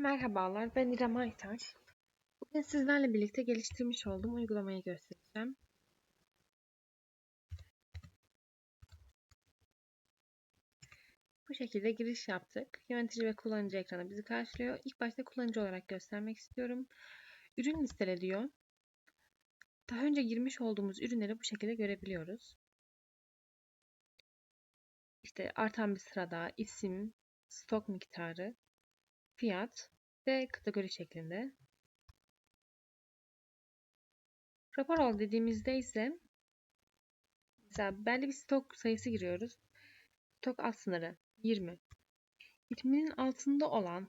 Merhabalar, ben İrem Aytaş. Bugün sizlerle birlikte geliştirmiş olduğum uygulamayı göstereceğim. Bu şekilde giriş yaptık. Yönetici ve kullanıcı ekranı bizi karşılıyor. İlk başta kullanıcı olarak göstermek istiyorum. Ürün listele diyor. Daha önce girmiş olduğumuz ürünleri bu şekilde görebiliyoruz. İşte artan bir sırada isim, stok miktarı, fiyat ve kategori şeklinde. Rapor al dediğimizde ise mesela belli bir stok sayısı giriyoruz. Stok alt sınırı 20. 20'nin altında olan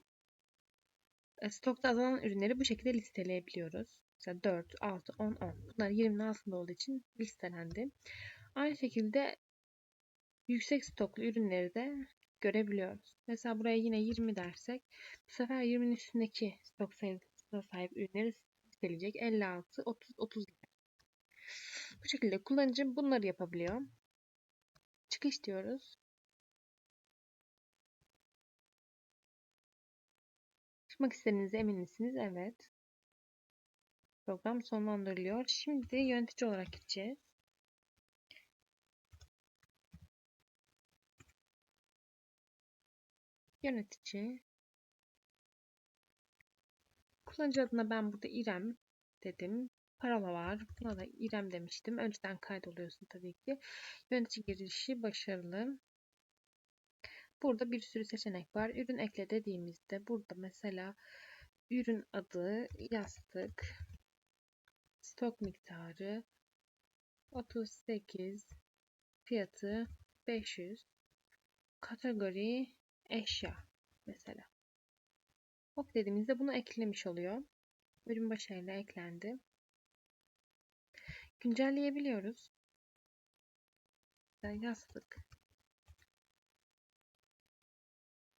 e, stokta azalan ürünleri bu şekilde listeleyebiliyoruz. Mesela 4, 6, 10, 10. Bunlar 20'nin altında olduğu için listelendi. Aynı şekilde yüksek stoklu ürünleri de görebiliyoruz. Mesela buraya yine 20 dersek bu sefer 20'nin üstündeki stok sayısına sahip ürünleri listeleyecek. 56, 30, 30 gibi. Bu şekilde kullanıcı bunları yapabiliyor. Çıkış diyoruz. Çıkmak istediğinize emin misiniz? Evet. Program sonlandırılıyor. Şimdi yönetici olarak gideceğiz. Yönetici. Kullanıcı adına ben burada İrem dedim. Parola var. Buna da İrem demiştim. Önceden kaydoluyorsun tabii ki. Yönetici girişi başarılı. Burada bir sürü seçenek var. Ürün ekle dediğimizde burada mesela ürün adı, yastık, stok miktarı 38, fiyatı 500, kategori eşya mesela. Hop dediğimizde bunu eklemiş oluyor. Ürün başarıyla eklendi. Güncelleyebiliyoruz. Yastık.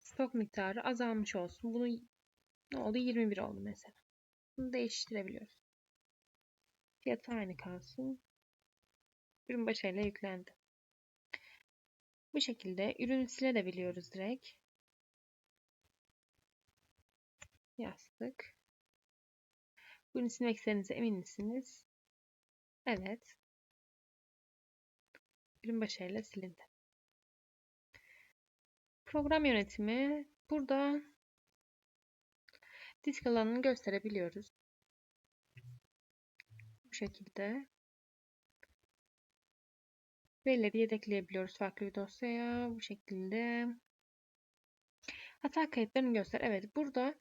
Stok miktarı azalmış olsun. Bunu ne oldu? 21 oldu mesela. Bunu değiştirebiliyoruz. Fiyatı aynı kalsın. Ürün başarıyla yüklendi. Bu şekilde ürünü silebiliyoruz direkt. Yastık. Ürünü silmek istediğinize emin misiniz? Evet. Ürün başarıyla silindi. Program yönetimi. Burada disk alanını gösterebiliyoruz. Bu şekilde. Verileri yedekleyebiliyoruz farklı bir dosyaya. Bu şekilde. Hata kayıtlarını göster. Evet burada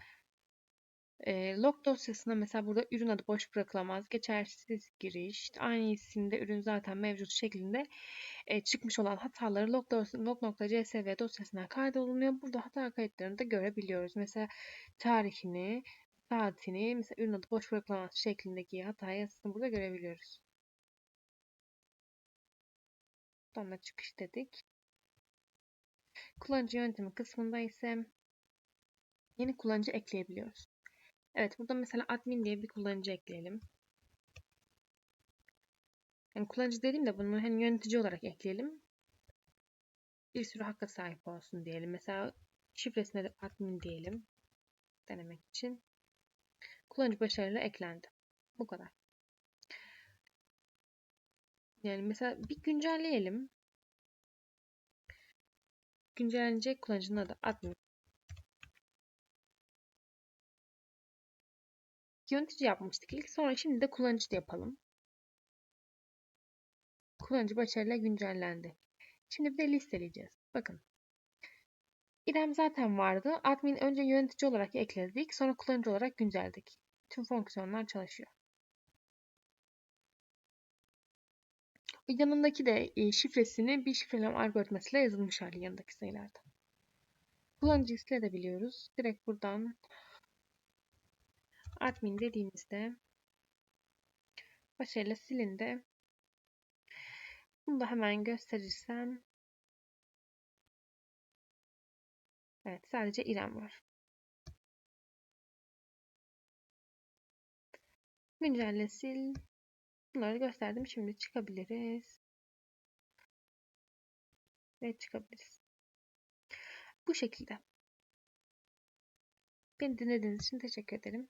e, log dosyasında mesela burada ürün adı boş bırakılamaz. Geçersiz giriş. Aynı isimde ürün zaten mevcut şeklinde e, çıkmış olan hataları log.csv log dosyasına kaydolunuyor. Burada hata kayıtlarını da görebiliyoruz. Mesela tarihini, saatini, mesela ürün adı boş bırakılamaz şeklindeki hata yazısını burada görebiliyoruz. Sonra çıkış dedik. Kullanıcı yöntemi kısmında ise yeni kullanıcı ekleyebiliyoruz. Evet burada mesela admin diye bir kullanıcı ekleyelim. Yani kullanıcı dediğim de bunu hani yönetici olarak ekleyelim. Bir sürü hakka sahip olsun diyelim. Mesela şifresine de admin diyelim. Denemek için. Kullanıcı başarıyla eklendi. Bu kadar. Yani mesela bir güncelleyelim. Güncellenecek kullanıcının adı admin. Yönetici yapmıştık ilk. Sonra şimdi de kullanıcı da yapalım. Kullanıcı başarıyla güncellendi. Şimdi bir de listeleyeceğiz. Bakın. İrem zaten vardı. Admin önce yönetici olarak ekledik. Sonra kullanıcı olarak güncelledik. Tüm fonksiyonlar çalışıyor. Yanındaki de e, şifresini bir şifreleme algoritmasıyla yazılmış hali yanındaki sayılarda. Kullanıcı silebiliyoruz. Direkt buradan admin dediğimizde başarıyla silindi. Bunu da hemen gösterirsem Evet sadece İrem var. Güncelle sil. Bunları gösterdim. Şimdi çıkabiliriz. Ve çıkabiliriz. Bu şekilde. Beni dinlediğiniz için teşekkür ederim.